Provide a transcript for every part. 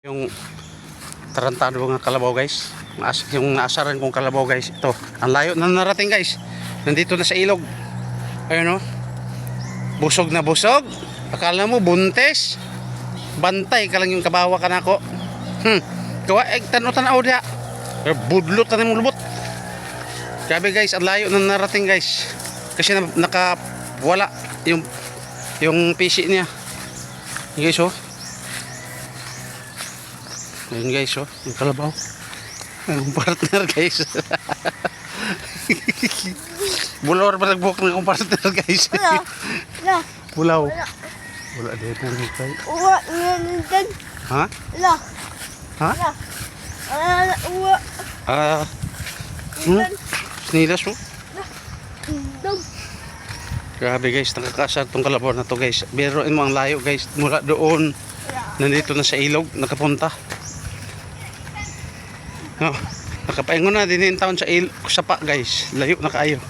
Yung tarantado nga kalabaw guys. Yung naasaran kong kalabaw guys. Ito, ang layo na narating guys. Nandito na sa ilog. Ayun o. Busog na busog. Akala mo buntes. Bantay ka lang yung kabawa ka na ako. Hmm. Kawa, eh, tanaw-tanaw dia. Pero Budlot na mo lubot. Sabi guys, ang layo na narating guys. Kasi na, naka wala yung yung PC niya. Guys oh. Ayun guys, oh, yung kalabaw. Ang partner guys. Bulawar ba nagbuhok ng akong partner guys? Wala. Wala. Bulaw. Wala. Wala din po tayo. Uwa. Ha? Wala. Ha? Wala. Wala. Uwa. Ah, hmm? Snilas oh. Nandan. Grabe guys, nakakasar tong kalabaw na to guys. Biruin mo ang layo guys. Mula doon, nandito na sa ilog, nakapunta. No, nakapaingon na din yung taon sa il sapa guys. Layo na kaayo.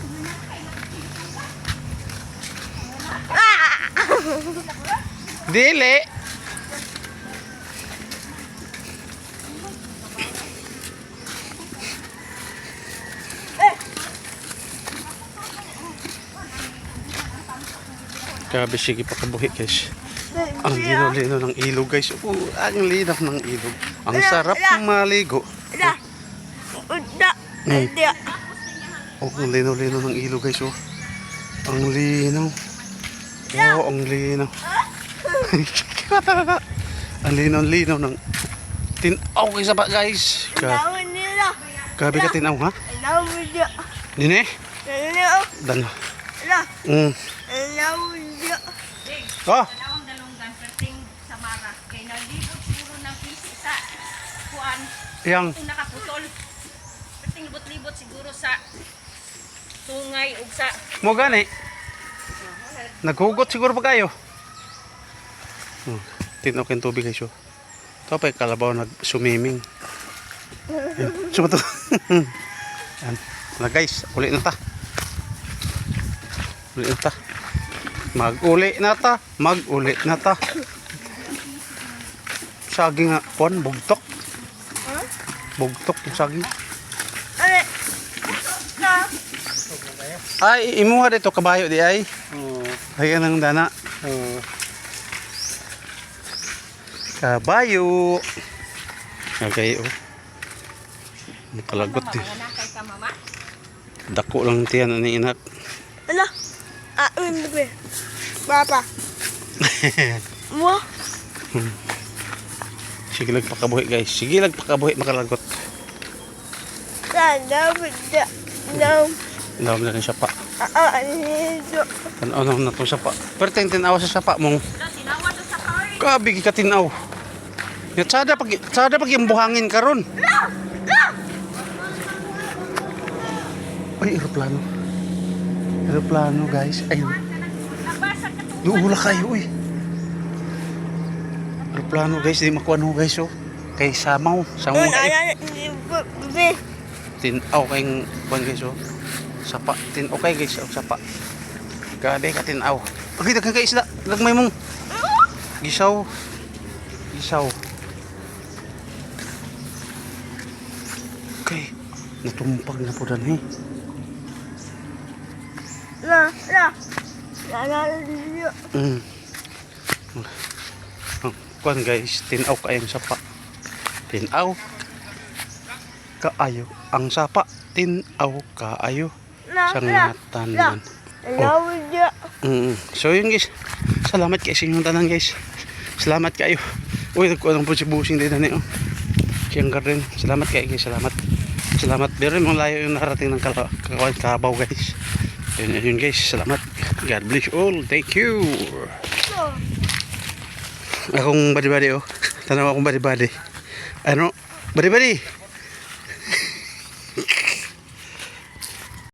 Dili. Grabe sige pa kabuhi guys. Ang lino-lino ng ilog guys. Oh, ang linaw ng ilog. Ang sarap maligo. Wala. Hmm. Wala. Oh, ang linaw-linaw ng ilog guys. Oh. Ang linaw. Oh, ang linaw. ang linaw-linaw ng tinaw kay sapa guys. Grabe, grabe ka tinaw ha? Alawan nila. Nine? Alawan. Dan. Wala. Mm. Alawan nila. Oh, Dalawang dalunggan perting sa mara. Kay nalibot siguro ng pisi sa kuan. yang nakaputol. Perting libot-libot siguro sa tungay ug sa mo gani. Naghugot siguro pa kayo. Hmm. Tinaw kayong tubig guys. Oh. Ito pa yung kalabaw nag-swimming. Sumato. Yan. Na guys, uli na ta. Uli na ta. Mag-uli na ta. Mag-uli na ta. Saging nga, kuan, bugtok. Bugtok yung saging. Ano? Na. Ay, imuha dito kabayo di ay. Oo. Ay, anong dana. Oo. Kabayo. Okay, oh. Nakalagot eh. Dako lang tiyan ani inak. Ala. Ah, ano ba? Papa. Mo? Sige lang pakabuhi guys. Sige lang pakabuhi makalagot. Sana. No. Dawam na rin siya pa. Ah, ah. Tanaw na na itong sapa. Pero tayong tinaw sa sapa mong. Kabig ka tinaw. Ya, sada pag sada pag yung buhangin karon. Ay, eroplano. Eroplano, guys. Ayun. Ka. Duula kayo, uy. Eroplano, guys. Di makuha no, guys, oh. Kay Samaw. Samaw. Bebe. tinaw kayong kuhan, guys, oh. Sapa. Tinaw kay, guys, oh. Sapa. Grabe ka, tinaw. Okay, dagang kay isda. Lagmay mong. Gisaw. Gisaw. Okay. Natumpag na po dan, eh. Na. Na. Na. Na. Na. Mm. Oh, kuan guys, tinaw kayong sapa. Tinaw kaayo ang sapa. Tinaw kaayo Na. sa Na. ngatanan. Alawan niya. Mm. So yun guys. Salamat kayo sa inyong tanan guys. Salamat kayo. Uy, nagkuha ng po si Busing din na oh. Siyang garden. Salamat kayo guys. Salamat. Salamat. Pero yung layo yung narating ng kakawan kabaw guys. Yun, yun guys. Salamat. God bless all. Thank you. Akong badi-badi oh. Tanaw akong badi-badi. Ano? Badi-badi.